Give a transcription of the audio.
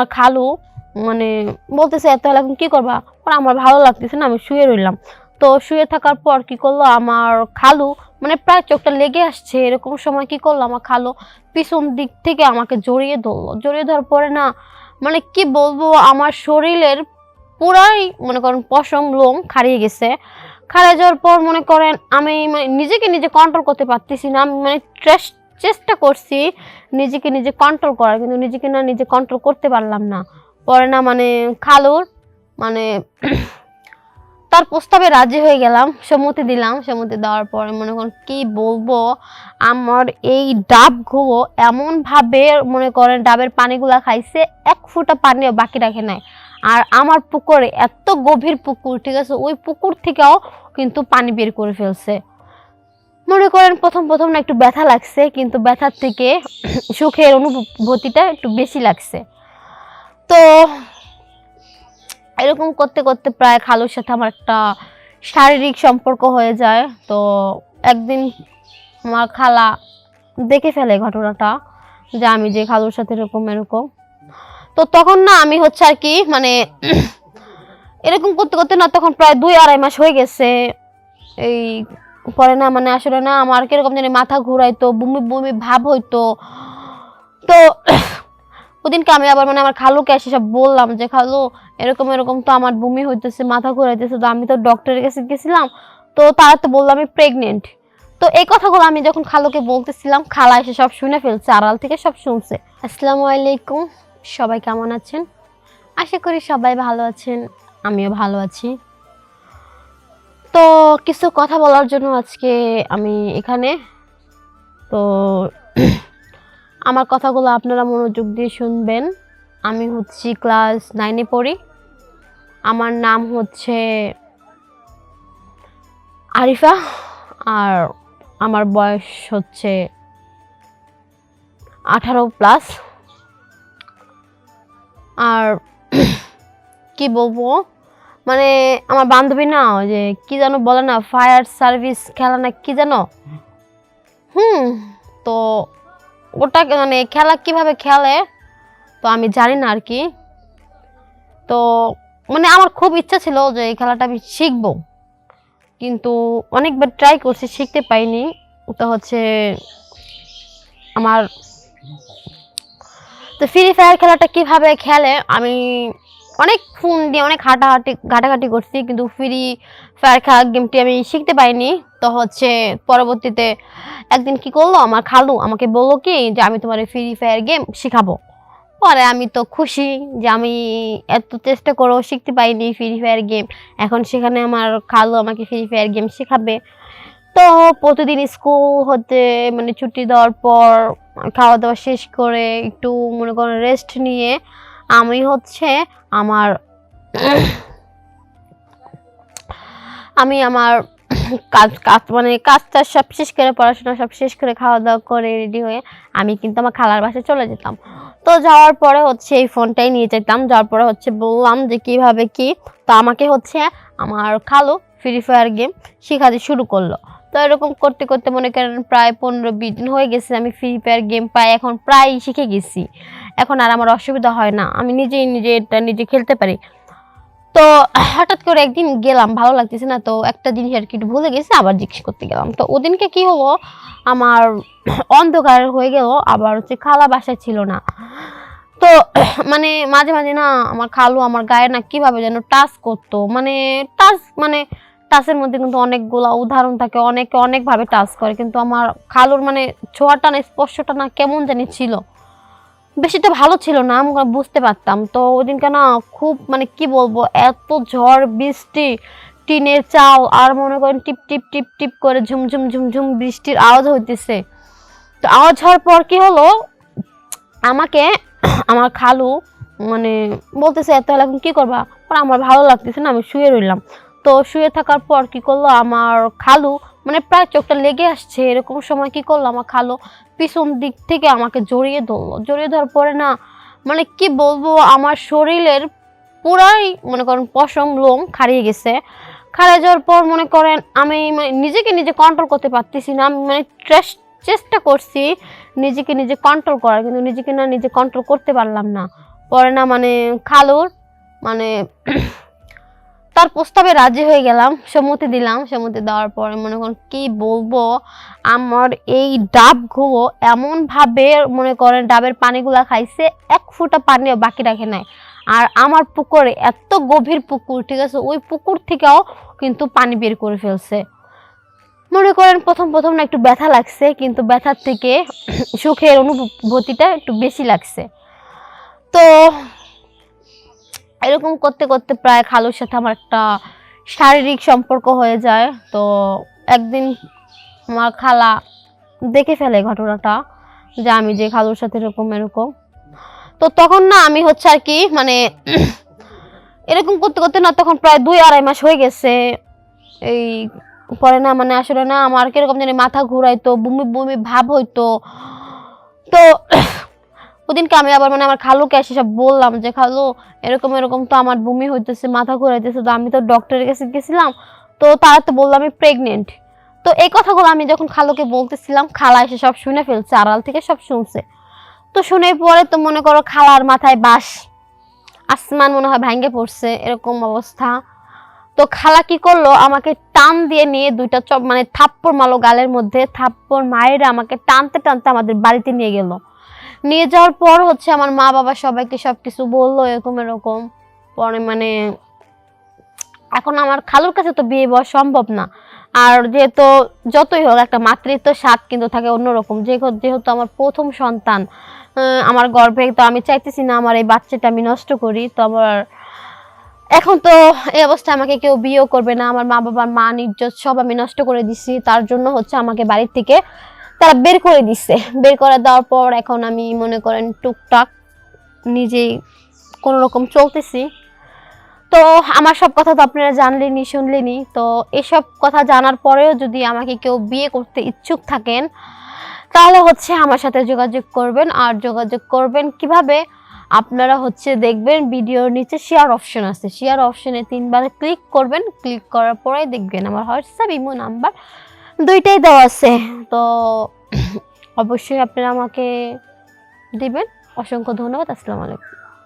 আমার খালু মানে বলতেছে, এত এখন কি করবা? আমার ভালো লাগতেছে না, আমি শুয়ে রইলাম। তো শুয়ে থাকার পর কি করল? আমার খালু মানে প্রায় চোখটা লেগে আসছে, এরকম সময় কি করল? আমার খালু পিছন দিক থেকে আমাকে জড়িয়ে ধরলো। জড়িয়ে ধরার পরে না মানে কি বলব, আমার শরীরের পুরাই, মনে করেন, পশম লোম খাড়িয়ে গেছে। খাড়িয়ে যাওয়ার পর মনে করেন, আমি মানে নিজেকে নিজে কন্ট্রোল করতে পারতেছি না, আমি মানে ট্রেস- চেষ্টা করছি নিজেকে নিজে কন্ট্রোল করার, কিন্তু নিজেকে না নিজে কন্ট্রোল করতে পারলাম না। পরে না মানে খালুর মানে তার প্রস্তাবে রাজি হয়ে গেলাম, সম্মতি দিলাম। সম্মতি দেওয়ার পরে মনে করেন, কি বলব? আমার এই ডাবগুলো এমনভাবে মনে করেন ডাবের পানিগুলো খাইছে, এক ফুটা পানিও বাকি রাখে নাই। আর আমার পুকুরে এত গভীর পুকুর, ঠিক আছে? ওই পুকুর থেকেও কিন্তু পানি বের করে ফেলছে। মনে করেন প্রথম প্রথম না একটু ব্যথা লাগছে, কিন্তু ব্যথার থেকে সুখের অনুভূতিটা একটু বেশি লাগছে। তো এরকম করতে করতে প্রায় খালুর সাথে আমার একটা শারীরিক সম্পর্ক হয়ে যায়। তো একদিন আমার খালা দেখে ফেলে ঘটনাটা, যে আমি যে খালুর সাথে এরকম এরকম। তো তখন না আমি হচ্ছে আর কি মানে এরকম করতে করতে না তখন প্রায় দুই আড়াই মাস হয়ে গেছে, এই পরে না মানে আসলে না, আমার কীরকম জানি মাথা ঘুরাইতো, বমি বমি ভাব হইতো। তো ওদিনকে আমি আবার মানে আমার খালুকে এসে সব বললাম যে, খালু, এরকম এরকম তো আমার বমি হইতেছে, মাথা ঘুরাইতেছে, তো আমি তো ডক্টরের কাছে গেছিলাম। তো তারা তো বলল আমি প্রেগনেন্ট তো এই কথাগুলো আমি যখন খালুকে বলতেছিলাম, খালা এসে সব শুনে ফেলছে, আড়াল থেকে সব শুনছে। আসসালামু আলাইকুম, সবাই কেমন আছেন? আশা করি সবাই ভালো আছেন, আমিও ভালো আছি। তো কিছু কথা বলার জন্য আজকে আমি এখানে। তো আমার কথাগুলো আপনারা মনোযোগ দিয়ে শুনবেন। আমি হচ্ছি ক্লাস নাইনে পড়ি। আমার নাম হচ্ছে আরিফা। আর আমার বয়স হচ্ছে আঠারো প্লাস। আর কি বলব? মানে আমার বান্ধবী না, ওই যে কি যেন বলে না, ফায়ার সার্ভিস খেলা না কি যেন? হুম, তো ওটা মানে খেলা কীভাবে খেলে, তো আমি জানি না আর কি। তো মানে আমার খুব ইচ্ছা ছিল যে এই খেলাটা আমি শিখব, কিন্তু অনেকবার ট্রাই করছি, শিখতে পাইনি। তো হচ্ছে আমার তো ফ্রি ফায়ার খেলাটা কীভাবে খেলে, আমি অনেক ফোন দিয়ে অনেক হাঁটাহাঁটি, ঘাটাঘাটি করছি, কিন্তু ফ্রি ফায়ার খেলা গেমটি আমি শিখতে পাইনি তো হচ্ছে পরবর্তীতে একদিন কি করল? আমার খালু আমাকে বলল কি যে আমি তোমার ফ্রি ফায়ার গেম শেখাবো। পরে আমি তো খুশি যে আমি এত চেষ্টা করেও শিখতে পাইনি ফ্রি ফায়ার গেম এখন সেখানে আমার খালু আমাকে ফ্রি ফায়ার গেম শেখাবে। তো প্রতিদিন স্কুল হতে মানে ছুটি দেওয়ার পর, খাওয়া দাওয়া শেষ করে একটু মনে করেন রেস্ট নিয়ে আমি হচ্ছে আমার আমি আমার কাজ কাজ মানে কাজ টাজ সব শেষ করে, পড়াশোনা সব শেষ করে খাওয়া দাওয়া করে রেডি হয়ে আমি কিন্তু আমার খালার বাসায় চলে যেতাম। তো যাওয়ার পরে হচ্ছে এই ফোনটাই নিয়ে যেতাম। যাওয়ার পরে হচ্ছে বললাম যে কীভাবে কি? তো আমাকে হচ্ছে আমার খালু ফ্রি ফায়ার গেম শেখাতে শুরু করল। তো এরকম করতে করতে মনে করেন প্রায় পনেরো বিশ দিন হয়ে গেছে আমি ফ্রি ফায়ার গেম পাই, এখন প্রায় শিখে গেছি। এখন আর আমার অসুবিধা হয় না, আমি নিজেই নিজে এটা নিজে খেলতে পারি। তো হঠাৎ করে একদিন গেলাম, ভালো লাগতেছে না, তো একটা জিনিস আর কি ভুলে গেছি, আবার জিজ্ঞেস করতে গেলাম। তো ওদিনকে কি হলো, আমার অন্ধকার হয়ে গেল, আবার হচ্ছে খালা বাসায় ছিল না। তো মানে মাঝে মাঝে না, আমার খালু আমার গায়ে না কীভাবে যেন টাচ করতো মানে টাচ মানে টাচের মধ্যে কিন্তু অনেকগুলা উদাহরণ থাকে, অনেকে অনেকভাবে টাচ করে, কিন্তু আমার খালুর মানে ছোঁয়াটা না, স্পর্শটা না কেমন জানি ছিল। বেশিটা ভালো ছিল না, আমি বুঝতে পারতাম। তো ওদিনকে না খুব মানে কি বলব, এত ঝড়, বৃষ্টি, টিনের চাল, আর মনে করেন টিপ টিপ টিপ টিপ করে ঝুমঝুম ঝুমঝুম বৃষ্টির আওয়াজ হইতেছে। তো আওয়াজ হওয়ার পর কি হলো, আমাকে আমার খালু মানে বলতেছে, এত এখন কি করবা? আমার ভালো লাগতেছে না, আমি শুয়ে রইলাম। তো শুয়ে থাকার পর কি করল? আমার খালু মানে প্রায় চোখটা লেগে আসছে। এরকম সময় কি করল? আমার খালু পিছন দিক থেকে আমাকে জড়িয়ে ধরলো। জড়িয়ে ধরার পরে না মানে কি বলব, আমার শরীরের পুরাই মনে করেন পশম লোম খাড়িয়ে গেছে। খাড়িয়ে যাওয়ার পর মনে করেন আমি মানে নিজেকে নিজে কন্ট্রোল করতে পারতেছি না। আমি মানে চেষ্টা করছি নিজেকে নিজে কন্ট্রোল করার, কিন্তু নিজেকে না নিজে কন্ট্রোল করতে পারলাম না। পরে না মানে খালুর মানে তার প্রস্তাবে রাজি হয়ে গেলাম, সম্মতি দিলাম, সম্মতি দেওয়ার পরে মনে করেন, কি বলব? আমার এই ডাবগুলো এমন ভাবে মনে করেন ডাবের পানিগুলা খাইছে, এক ফোঁটা পানিও বাকি রাখে নাই। আর আমার পুকুরে এত গভীর পুকুর, ঠিক আছে? ওই পুকুর থেকেও কিন্তু পানি বের করে ফেলছে। মনে করেন প্রথম প্রথম না একটু ব্যথা লাগছে, কিন্তু ব্যথার থেকে সুখের অনুভূতিটা একটু বেশি লাগছে। তো এরকম করতে করতে প্রায় খালুর সাথে আমার একটা শারীরিক সম্পর্ক হয়ে যায়। তো একদিন আমার খালা দেখে ফেলে ঘটনাটা, যে আমি যে খালুর সাথে এরকম এরকম। তো তখন না আমি হচ্ছে আর কি মানে এরকম করতে করতে না তখন প্রায় দুই আড়াই মাস হয়ে গেছে। এই পরে না মানে আসলে না আমার কীরকম জানি মাথা ঘুরাইতো, বমি বমি ভাব হইতো। তো ওদিনকে আমি আবার মানে আমার খালুকে এসে সব বললাম যে, খালু, এরকম এরকম তো আমার বমি হইতেছে, মাথা ঘুরাইতেছে। তো আমি তো ডক্টরের কাছে গেছিলাম। তো তারা তো বলল আমি প্রেগনেন্ট তো এই কথাগুলো আমি যখন খালুকে বলতেছিলাম, খালা এসে সব শুনে ফেলছে, আড়াল থেকে সব শুনছে। তো শুনে পরে তো মনে করো খালার মাথায় বাস আসমান মনে হয় ভাঙ্গে পড়ছে, এরকম অবস্থা। তো খালা কি করল, আমাকে টান দিয়ে নিয়ে দুইটা চপ মানে থাপ্পড় মালো গালের মধ্যে, থাপ্পড় মায়েরা আমাকে টানতে টানতে আমাদের বাড়িতে নিয়ে গেল। নিয়ে যাওয়ার পর হচ্ছে আমার মা বাবা সবাইকে সবকিছু বলল এরকম এরকম। পরে মানে এখন আমার খালুর কাছে তো বিয়ে দেওয়া সম্ভব না। আর যেহেতু যতই হোক একটা মাতৃত্ব স্বাদ কিন্তু থাকে অন্যরকম। যেহেতু আমার প্রথম সন্তান আমার গর্ভে তো আমি চাইতেছি না আমার এই বাচ্চাটা আমি নষ্ট করি। তো আমার এখন তো এই অবস্থায় আমাকে কেউ বিয়েও করবে না। আমার মা বাবার মান, ইজ্জত সব আমি নষ্ট করে দিছি। তার জন্য হচ্ছে আমাকে বাড়ির থেকে তারা বের করে দিচ্ছে বের করে দেওয়ার পর এখন আমি মনে করেন টুকটাক নিজেই কোনো রকম চলতেছি। তো আমার সব কথা তো আপনারা জানলেনি শুনলেনি তো এসব কথা জানার পরেও যদি আমাকে কেউ বিয়ে করতে ইচ্ছুক থাকেন, তাহলে হচ্ছে আমার সাথে যোগাযোগ করবেন। আর যোগাযোগ করবেন কীভাবে? আপনারা হচ্ছে দেখবেন ভিডিওর নিচে শেয়ার অপশন আছে। শেয়ার অপশনে তিনবার ক্লিক করবেন। ক্লিক করার পরে দেখবেন আমার হোয়াটসঅ্যাপ ইমো নাম্বার দুইটাই দেওয়া আছে। তো অবশ্যই আপনারা আমাকে দিবেন। অসংখ্য ধন্যবাদ। আসসালামু আলাইকুম।